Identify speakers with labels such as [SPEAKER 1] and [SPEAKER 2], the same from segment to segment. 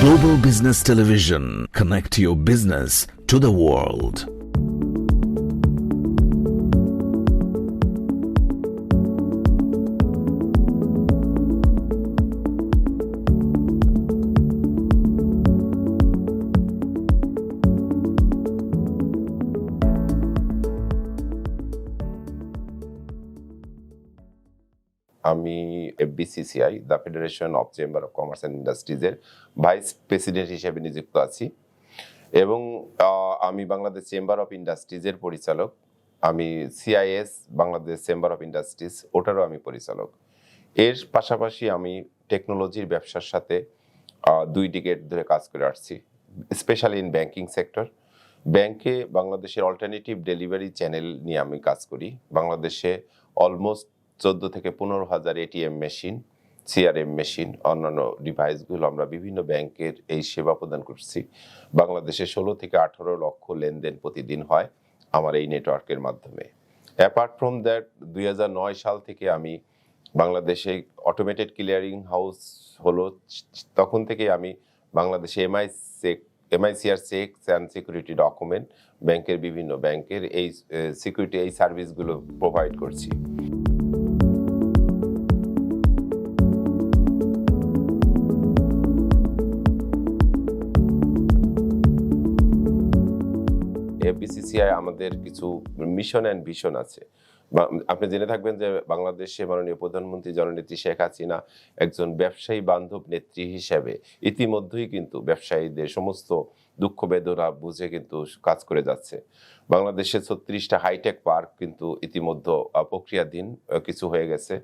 [SPEAKER 1] Global Business Television. Connect your business to the world.
[SPEAKER 2] আমি FBCCI the federation of chamber of commerce and ইন্ডাস্ট্রিজের vice president হিসেবে নিযুক্ত আছি। এবং আমি Bangladesh chamber of ইন্ডাস্ট্রিজের পরিচালক। আমি CIS Bangladesh chamber of industries ওটারও আমি পরিচালক। এর পাশাপাশি আমি টেকনোলজির ব্যবসার সাথে দুই ডিকেট ধরে কাজ করে আসছি স্পেশালি ইন ব্যাংকিং সেক্টর ব্যাংকে বাংলাদেশের অল্টারনেটিভ ডেলিভারি চ্যানেল নিয়ে আমি কাজ করি। বাংলাদেশে অলমোস্ট চোদ্দ থেকে পনেরো হাজার এটিএম মেশিন, সিআরএম মেশিন, অন্যান্য ডিভাইসগুলো আমরা বিভিন্ন ব্যাংকের এই সেবা প্রদান করছি। বাংলাদেশে ষোলো থেকে আঠারো লক্ষ লেনদেন প্রতিদিন হয় আমার এই নেটওয়ার্কের মাধ্যমে। অ্যাপার্ট ফ্রম দ্যাট দুই হাজার নয় সাল থেকে আমি বাংলাদেশে অটোমেটেড ক্লিয়ারিং হাউস হলো, তখন থেকে আমি বাংলাদেশে এমআই সেক এমআইসিআর সেক্স অ্যান্ড সিকিউরিটি ডকুমেন্ট ব্যাংকের বিভিন্ন ব্যাংকের এই সিকিউরিটি এই সার্ভিসগুলো প্রোভাইড করছি। এফবিসিসিআই আমাদের কিছু মিশন অ্যান্ড ভিশন আছে। আপনি জেনে থাকবেন যে বাংলাদেশে মাননীয় প্রধানমন্ত্রী জননেত্রী শেখ হাসিনা একজন ব্যবসায়ী বান্ধব নেত্রী হিসেবে ইতিমধ্যেই কিন্তু ব্যবসায়ীদের সমস্ত দুঃখ বেদনা বুঝে কিন্তু কাজ করে যাচ্ছে। বাংলাদেশে ছত্রিশটা হাইটেক পার্ক কিন্তু ইতিমধ্যে প্রক্রিয়াধীন কিছু হয়ে গেছে।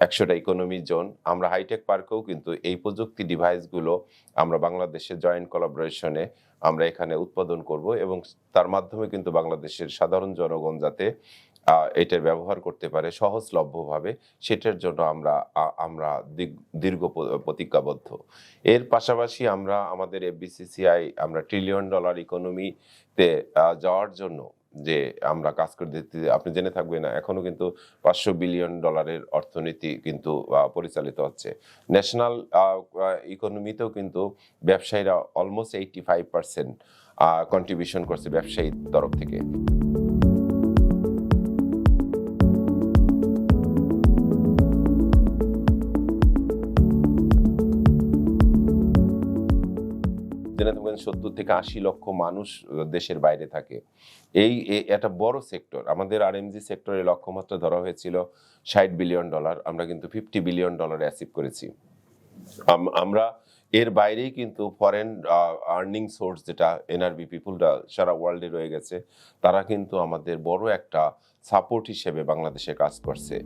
[SPEAKER 2] একশোটা ইকোনমি জোন আমরা হাইটেক পার্কেও কিন্তু এই প্রযুক্তি ডিভাইসগুলো আমরা বাংলাদেশে জয়েন্ট কোলাবোরেশনে আমরা এখানে উৎপাদন করব এবং তার মাধ্যমে কিন্তু বাংলাদেশের সাধারণ জনগণ যাতে এটার ব্যবহার করতে পারে সহজলভ্যভাবে, সেটার জন্য আমরা আমরা দীর্ঘ প্রতিজ্ঞাবদ্ধ। এর পাশাপাশি আমরা আমাদের এফবিসিসিআই আমরা ট্রিলিয়ন ডলার ইকোনমিতে যাওয়ার জন্য যে আমরা কাজ করে দিতে, আপনি জেনে থাকবেন না এখনও কিন্তু পাঁচশো বিলিয়ন ডলারের অর্থনীতি কিন্তু পরিচালিত হচ্ছে। ন্যাশনাল ইকোনমিতেও কিন্তু ব্যবসায়ীরা almost eighty five percent contribution করছে ব্যবসায়ীর তরফ থেকে। জেনে থাকবেন সত্তর থেকে আশি লক্ষ মানুষ দেশের বাইরে থাকে। এই একটা বড় সেক্টর, আমাদের আর আরএমজি সেক্টরের লক্ষ্যমাত্রা ধরা হয়েছিল ষাট বিলিয়ন ডলার, আমরা কিন্তু ফিফটি বিলিয়ন ডলার অ্যাচিভ করেছি। আম- আমরা এর বাইরেই কিন্তু ফরেন আর্নিং সোর্স যেটা এনআরবি পিপুলরা সারা ওয়ার্ল্ডে রয়ে গেছে, তারা কিন্তু আমাদের বড় একটা সাপোর্ট হিসেবে বাংলাদেশে কাজ করছে।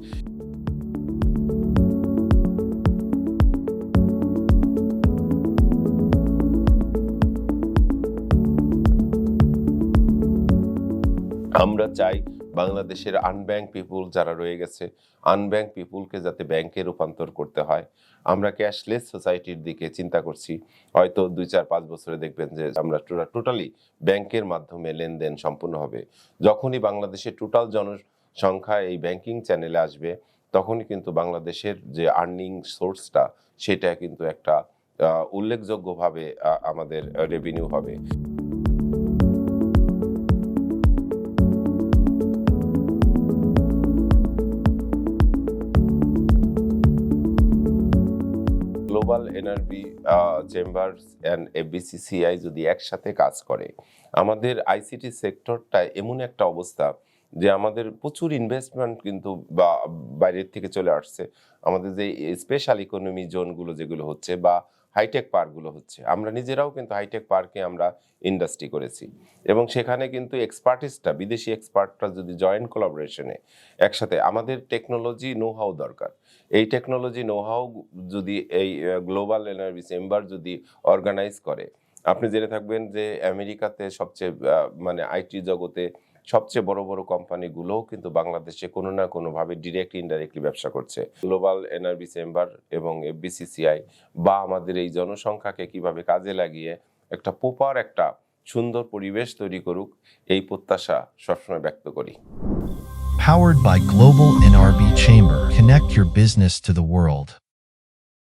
[SPEAKER 2] আমরা চাই বাংলাদেশের আনব্যাংক পিপুল যারা রয়ে গেছে আনব্যাংক পিপুলকে যাতে ব্যাংকে রূপান্তর করতে হয়। আমরা ক্যাশলেস সোসাইটির দিকে চিন্তা করছি। হয়তো দুই চার পাঁচ বছরে দেখবেন যে আমরা টোটালি ব্যাংকের মাধ্যমে লেনদেন সম্পূর্ণ হবে। যখনই বাংলাদেশের টোটাল জনসংখ্যা এই ব্যাংকিং চ্যানেলে আসবে, তখনই কিন্তু বাংলাদেশের যে আর্নিং সোর্সটা সেটা কিন্তু একটা উল্লেখযোগ্যভাবে আমাদের রেভিনিউ হবে। Global NRB chambers and FBCCI যদি একসাথে কাজ করে, আমাদের আইসিটি সেক্টরটা এমন একটা অবস্থা যে আমাদের প্রচুর ইনভেস্টমেন্ট কিন্তু বা, বাইরের থেকে চলে আসছে। আমাদের যে স্পেশাল ইকোনমি জোনগুলো যেগুলো হচ্ছে বা হাইটেক পার্কগুলো হচ্ছে। আমরা নিজেরাও কিন্তু হাইটেক পার্কে আমরা ইন্ডাস্ট্রি করেছি। এবং সেখানে কিন্তু এক্সপার্টিসটা বিদেশি এক্সপার্টরা যদি জয়েন্ট কোলাবোরেশনে একসাথে, আমাদের টেকনোলজি নোহাও দরকার। এই টেকনোলজি নোহাও যদি এই গ্লোবাল এনার্জি চেম্বার যদি অর্গানাইজ করে, আপনি জেনে থাকবেন যে আমেরিকাতে সবচেয়ে মানে আইটি জগতে সবচেয়ে বড় বড় কোম্পানিগুলোও কিন্তু বাংলাদেশে কোনো না কোনোভাবে ডিরেক্ট ইনডাইরেক্টলি ব্যবসা করছে গ্লোবাল এনআরবি চেম্বার এবং এফবিসিসিআই বা আমাদের এই জনসংখ্যাকে কীভাবে কাজে লাগিয়ে একটা প্রপার একটা সুন্দর পরিবেশ তৈরি করুক, এই প্রত্যাশা সবসময় ব্যক্ত করি
[SPEAKER 3] Powered by Global NRB Chamber. Connect your business to the world.